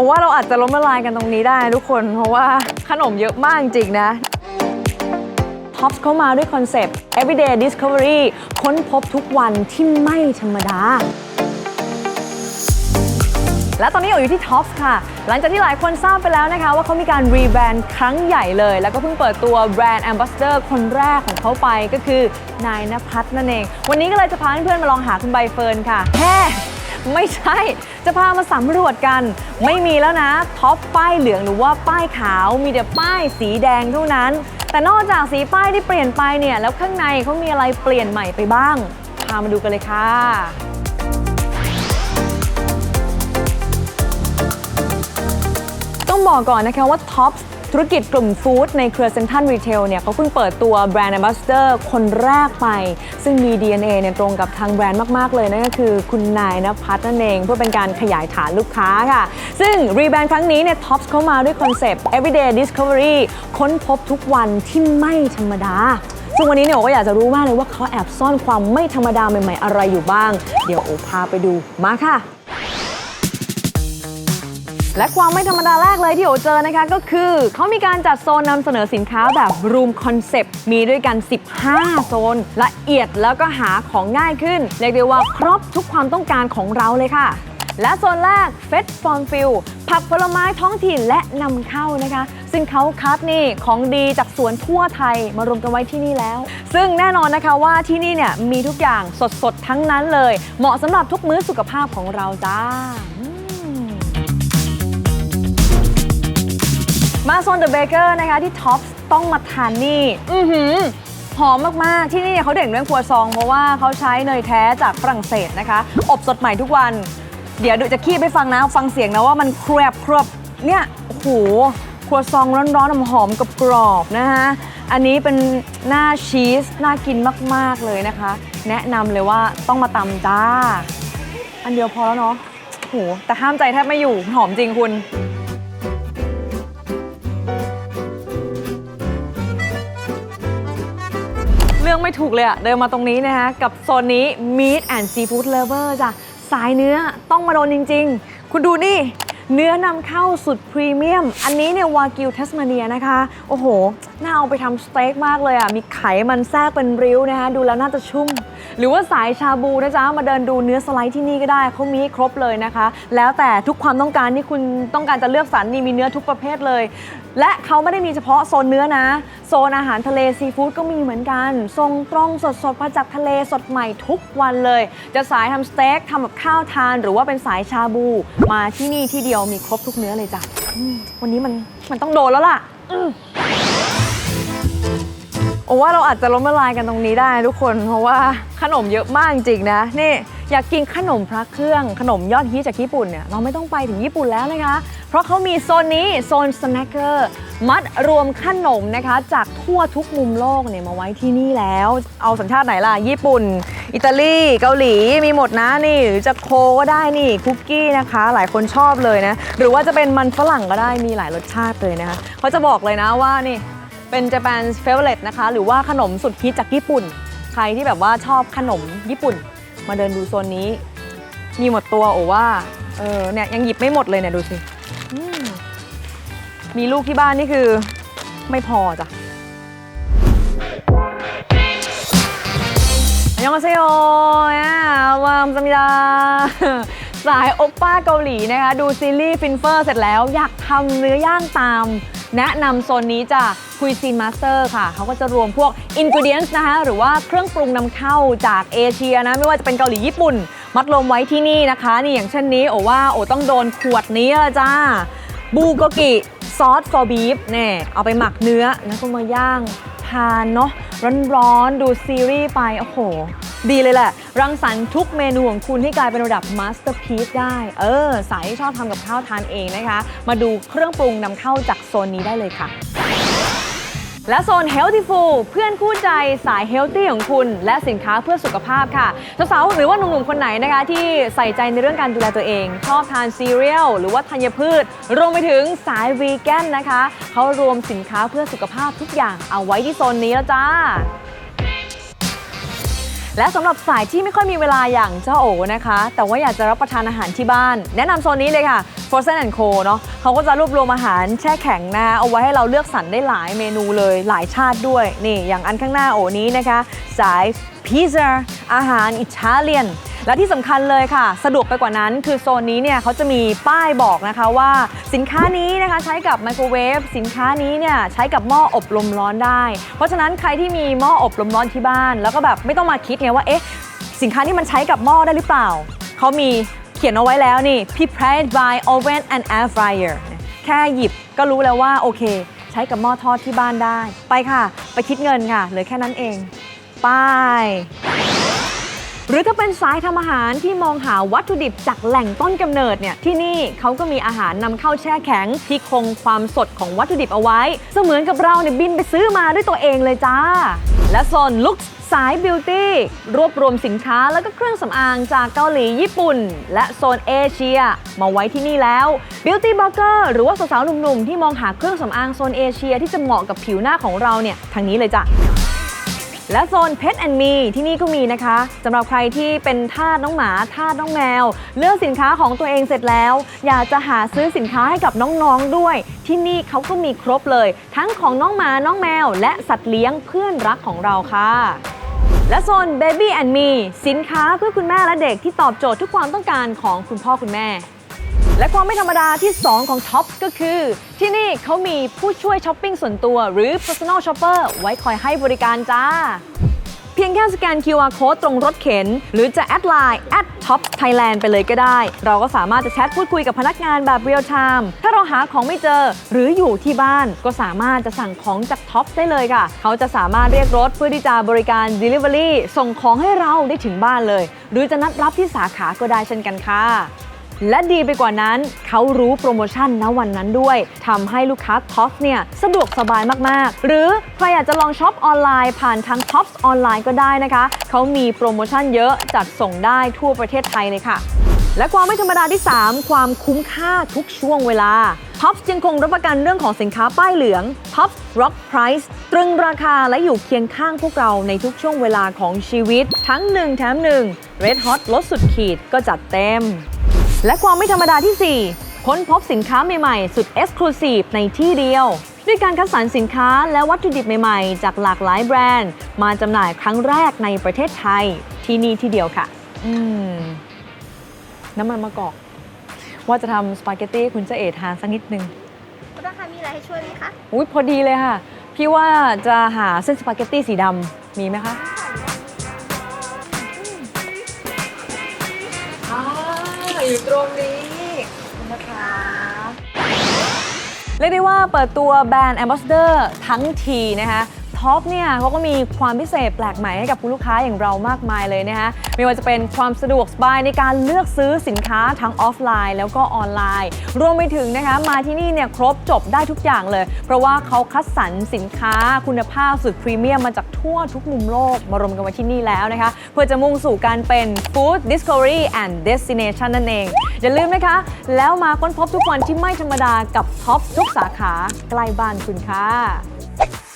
ผมว่าเราอาจจะล้มละลายกันตรงนี้ได้ทุกคน เพราะว่าขนมเยอะมากจริงนะท็อปส์เข้ามาด้วยคอนเซปต์ everyday discovery ค้นพบทุกวันที่ไม่ธรรมดา และตอนนี้อยู่ที่ท็อปส์ค่ะ หลังจากที่หลายคนทราบไปแล้วนะคะ ว่าเขามีการรีแบรนด์ครั้งใหญ่เลย แล้วก็เพิ่งเปิดตัวแบรนด์แอมบ s สเดอร์คนแรกของเขาไปก็คือนายนภัทรนั่นเอง วันนี้ก็เลยจะพาเพื่อนๆมาลองหาคุณใบเฟิร์นค่ะแค่ ไม่ใช่ จะพามาสำรวจกัน ไม่มีแล้วนะ ท็อปป้ายเหลืองหรือว่าป้ายขาวมีแต่ป้ายสีแดงเท่านั้น แต่นอกจากสีป้ายที่เปลี่ยนไปเนี่ย แล้วข้างในเขามีอะไรเปลี่ยนใหม่ไปบ้าง พามาดูกันเลยค่ะต้องบอกก่อนนะคะว่าท็อป ธุรกิจกลุ่มฟู้ดในเครือเซ็นทรัลรีเทลเนี่ยเขาเพิ่งเปิดตัวแบรนด์ a m b a s s a d o r คนแรกไป ซึ่งมี DNA เนี่ยตรงกับทางแบรนด์มาก ๆ เลย นั่นก็คือคุณนายนภัทรนั่นเองเพื่อเป็นการขยายฐานลูกค้าค่ะ ซึ่งรีแบรนด์ครั้งนี้เนี่ยท็อปส์เข้ามาด้วยคอนเซปต์ everyday discovery ค้นพบทุกวันที่ไม่ธรรมดาซึ่งวันนี้เนี่ยโอก็อยากจะรู้มากเลยว่าเขาแอบซ่อนความไม่ธรรมดาใหม่ ๆ อะไรอยู่บ้าง เดี๋ยวโอพาไปดูมาค่ะ และความไม่ธรรมดาแรกเลยที่โอเจอนะคะ ก็คือ เขามีการจัดโซนนำเสนอสินค้าแบบ Room Concept มีด้วยกัน 15 โซน ละเอียดแล้วก็หาของง่ายขึ้น เรียกได้ว่าครบทุกความต้องการของเราเลยค่ะ และโซนแรก f e t Farm f i e l ผักผลไม้ท้องถิ่นและนำเข้านะคะ ซึ่งเขาคัดนี่ของดีจากสวนทั่วไทยมารวมกันไว้ที่นี่แล้ว ซึ่งแน่นอนนะคะว่าที่นี่เนี่ยมีทุกอย่างสดๆทั้งนั้นเลย เหมาะสำหรับทุกมื้อสุขภาพของเราจ้า มาโซนเดอะเบเกอร์นะคะที่ท็อปต้องมาทานนี่ อือหือหอมมาก ๆ ที่นี่เนี่ยเขาเด่นเรื่องครัวซอง เพราะว่าเขาใช้เนยแท้จากฝรั่งเศสนะคะ อบสดใหม่ทุกวัน เดี๋ยวดูจะคีบไปฟังนะ ฟังเสียงนะว่ามันแครบครบเนี่ยโอ้โหครัวซองร้อนๆหอมกับกรอบนะคะอันนี้เป็นหน้าชีส น่ากินมาก ๆ เลยนะคะ แนะนำเลยว่าต้องมาตำจ้า อันเดียวพอแล้วเนาะโอ้โหแต่ห้ามใจแทบไม่อยู่หอมจริงคุณ องไม่ถูกเลยอะเดินมาตรงนี้นะคะ กับโซนนี้ Meat and Seafood Lover จ้ะสายเนื้อต้องมาโดนจริง ๆ คุณดูนี่ เนื้อนำเข้าสุดพรีเมียม อันนี้เนี่ยวากิวเทสมาเนียนะคะ โอ้โห น่าเอาไปทำสเต็กมากเลยอะมีไขมันแทรกเป็นริ้วนะคะ ดูแล้วน่าจะชุ่ม หรือว่าสายชาบูนะจ๊ะมาเดินดูเนื้อสไลด์ที่นี่ก็ได้เขามีให้ครบเลยนะคะ แล้วแต่ทุกความต้องการที่คุณต้องการจะเลือกสรรนี่มีเนื้อทุกประเภทเลย และเขาไม่ได้มีเฉพาะโซนเนื้อนะ โซนอาหารทะเลซีฟู้ดก็มีเหมือนกันส่งตรงสดๆมาจากทะเลสดใหม่ทุกวันเลย จะสายทำสเต็กทำกับข้าวทาน หรือว่าเป็นสายชาบู มาที่นี่ที่เดียวมีครบทุกเนื้อเลยจ้ะวันนี้มันมันต้องโดนแล้วล่ะ โอ้ว่าเราอาจจะล้มละลายกันตรงนี้ได้ทุกคน เพราะว่าขนมเยอะมากจริงนะ นี่อยากกินขนมพระเครื่องขนมยอดฮิตจากญี่ปุ่นเนี่ยเราไม่ต้องไปถึงญี่ปุ่นแล้วนะคะ เพราะเขามีโซนนี้โซนสแน็คเกอร์มัดรวมขนมนะคะ จากทั่วทุกมุมโลกเนี่ยมาไว้ที่นี่แล้ว เอาสัญชาติไหนล่ะ ญี่ปุ่น อิตาลีเกาหลีมีหมดนะนี่หรือจะโคก็ได้นี่คุกกี้นะคะ หลายคนชอบเลยนะ หรือว่าจะเป็นมันฝรั่งก็ได้มีหลายรสชาติเลยนะคะเขาจะบอกเลยนะว่านี่ เป็น Japan favorite นะคะ หรือว่าขนมสุดฮิตจากญี่ปุ่น ใครที่แบบว่าชอบขนมญี่ปุ่น มาเดินดูโซนนี้ มีหมดตัวโอว่า เออเนี่ยยังหยิบไม่หมดเลยเนี่ยดูสิอืมมีลูกที่บ้านนี่คือไม่พอจ้ะยองเซโยวามซามิดา สายโอปป้าเกาหลีนะคะ ดูซีรีส์ฟินเฟอร์เสร็จแล้ว อยากทำเนื้อย่างตาม แนะนำโซนนี้จ้ะคุยซีนมาสเตอร์ค่ะ เขาก็จะรวมพวกอินกิเดียนส์นะคะ หรือว่าเครื่องปรุงนำเข้าจากเอเชียนะ ไม่ว่าจะเป็นเกาหลีญี่ปุ่น มัดรวมไว้ที่นี่นะคะ นี่อย่างเช่นนี้โอว่าโอต้องโดนขวดนี้ละจ้าบูโกกิซอส for beef เนี่ยเอาไปหมักเนื้อแล้วก็มาย่างทานเนาะร้อนๆดูซีรีส์ไป โอ้โห ดีเลยแหละ รังสรรค์ทุกเมนูของคุณให้กลายเป็นระดับมาสเตอร์พีซได้ เออ สายที่ชอบทำกับข้าวทานเองนะคะ มาดูเครื่องปรุงนำเข้าจากโซนนี้ได้เลยค่ะและโซน Healthy Food เพื่อนคู่ใจสาย Healthy ของคุณ และสินค้าเพื่อสุขภาพค่ะสาวๆหรือว่าหนุ่มๆ คนไหนนะคะ ที่ใส่ใจในเรื่องการดูแลตัวเอง ชอบทานซีเรียลหรือว่าธัญพืช รวมไปถึงสายวีแกนนะคะ เขารวมสินค้าเพื่อสุขภาพทุกอย่างเอาไว้ที่โซนนี้แล้วจ้า และสำหรับสายที่ไม่ค่อยมีเวลาอย่างเจ้าโอนะคะ แต่ว่าอยากจะรับประทานอาหารที่บ้าน แนะนำโซนนี้เลยค่ะ Frozen Co เนาะเขาก็จะรวบรวมอาหารแช่แข็งนะเอาไว้ให้เราเลือกสรรได้หลายเมนูเลยหลายชาติด้วยนี่อย่างอันข้างหน้าโอนี้นะคะ สาย พิซซ่าอาหารอิตาเลียน และที่สำคัญเลยค่ะ สะดวกไปกว่านั้น คือโซนนี้เนี่ยเขาจะมีป้ายบอกนะคะว่าสินค้านี้นะคะใช้กับไมโครเวฟสินค้านี้เนี่ยใช้กับหม้ออบลมร้อนได้ เพราะฉะนั้นใครที่มีหม้ออบลมร้อนที่บ้าน แล้วก็แบบไม่ต้องมาคิดไงว่าเอ๊ะสินค้านี้มันใช้กับหม้อได้หรือเปล่าเขามีเขียนเอาไว้แล้วนี่ prepared by oven and air fryer แค่หยิบก็รู้แล้วว่าโอเค ใช้กับหม้อทอดที่บ้านได้ ไปค่ะ ไปคิดเงินค่ะเหลือแค่นั้นเอง ไป หรือถ้าเป็นสายทำอาหารที่มองหาวัตถุดิบจากแหล่งต้นกำเนิดเนี่ยที่นี่เขาก็มีอาหารนำเข้าแช่แข็ง ที่คงความสดของวัตถุดิบเอาไว้ เสมือนกับเราเนี่ยบินไปซื้อมาด้วยตัวเองเลยจ้า และโซนลุคสายบิวตี้รวบรวมสินค้าแล้วก็เครื่องสำอางจากเกาหลีญี่ปุ่น และโซนเอเชีย มาไว้ที่นี่แล้ว Beauty b l o g g e r หรือว่าสาวๆหนุ่มๆ ที่มองหาเครื่องสำอางโซนเอเชียที่จะเหมาะกับผิวหน้าของเราเนี่ยทางนี้เลยจ้ะ และโซน Pet and Me ที่นี่ก็มีนะคะสำหรับใครที่เป็นทาสน้องหมาทาสน้องแมว เลือกสินค้าของตัวเองเสร็จแล้ว อยากจะหาซื้อสินค้าให้กับน้องๆด้วย ที่นี่เขาก็มีครบเลย ทั้งของน้องหมาน้องแมว และสัตว์เลี้ยงเพื่อนรักของเราค่ะและโซน Baby and Me สินค้าเพื่อคุณแม่และเด็กที่ตอบโจทย์ทุกความต้องการของคุณพ่อคุณแม่ และความไม่ธรรมดาที่ 2 ของ Tops ก็คือ ที่นี่เขามีผู้ช่วยช้อปปิ้งส่วนตัว หรือ personal shopper ไว้คอยให้บริการจ้า เพียงแค่สแกน QR code ตรงรถเข็น หรือจะแอดไลน์ at top thailand ไปเลยก็ได้ เราก็สามารถจะแชทพูดคุยกับพนักงานแบบ real time ถ้าเราหาของไม่เจอหรืออยู่ที่บ้าน ก็สามารถจะสั่งของจาก Top ได้เลยค่ะ เขาจะสามารถเรียกรถเพื่อที่จะบริการ delivery ส่งของให้เราได้ถึงบ้านเลย หรือจะนัดรับที่สาขาก็ได้เช่นกันค่ะ และดีไปกว่านั้น เขารู้โปรโมชั่นณวันนั้นด้วยทำให้ลูกค้าท็อปเนี่ยสะดวกสบายมากๆ หรือใครอยากจะลองช็อปออนไลน์ผ่านทางท็อปออนไลน์ก็ได้นะคะ เขามีโปรโมชั่นเยอะจัดส่งได้ทั่วประเทศไทยเลยค่ะและความไม่ธรรมดาที่ 3 ความคุ้มค่าทุกช่วงเวลาท็อปยังคงรับประกันเรื่องของสินค้าป้ายเหลืองท็อป Rock Price ตรึงราคาและอยู่เคียงข้างพวกเราในทุกช่วงเวลาของชีวิต ทั้ง 1 แถม 1 Red Hot ลดสุดขีดก็จัดเต็ม และความไม่ธรรมดาที่ 4 ค้นพบสินค้าใหม่ๆ สุด Exclusive ในที่เดียว ด้วยการคัดสรรสินค้าและวัตถุดิบใหม่ๆ จากหลากหลายแบรนด์ มาจำหน่ายครั้งแรกในประเทศไทย ที่นี่ที่เดียวค่ะ อืม น้ำมันมะกอก ว่าจะทำสปาเกตตี้ให้คุณเจเอทานสักนิดนึงคุณราคามีอะไรให้ช่วยไหมคะ อุ้ยพอดีเลยค่ะ พี่ว่าจะหาเส้นสปาเกตตี้สีดำมีไหมคะ อยู่ตรงนี้นะคะเรียกได้ว่าเปิดตัวแบรนด์ Ambassador ทั้งทีนะคะ ท็อปเนี่ยเขาก็มีความพิเศษแปลกใหม่ให้กับคุณลูกค้าอย่างเรามากมายเลยนะคะไม่ว่าจะเป็นความสะดวกสบายในการเลือกซื้อสินค้าทั้งออฟไลน์ แล้วก็ออนไลน์ รวมไปถึงนะคะมาที่นี่เนี่ยครบจบได้ทุกอย่างเลย เพราะว่าเขาคัดสรรสินค้าคุณภาพสุดพรีเมียมมาจากทั่วทุกมุมโลกมารวมกันไว้ที่นี่แล้วนะคะ เพื่อจะมุ่งสู่การเป็น Food Discovery and Destination นั่นเอง อย่าลืมนะคะ แล้วมาค้นพบทุกวันที่ไม่ธรรมดากับท็อปทุกสาขาใกล้บ้านคุณค่ะ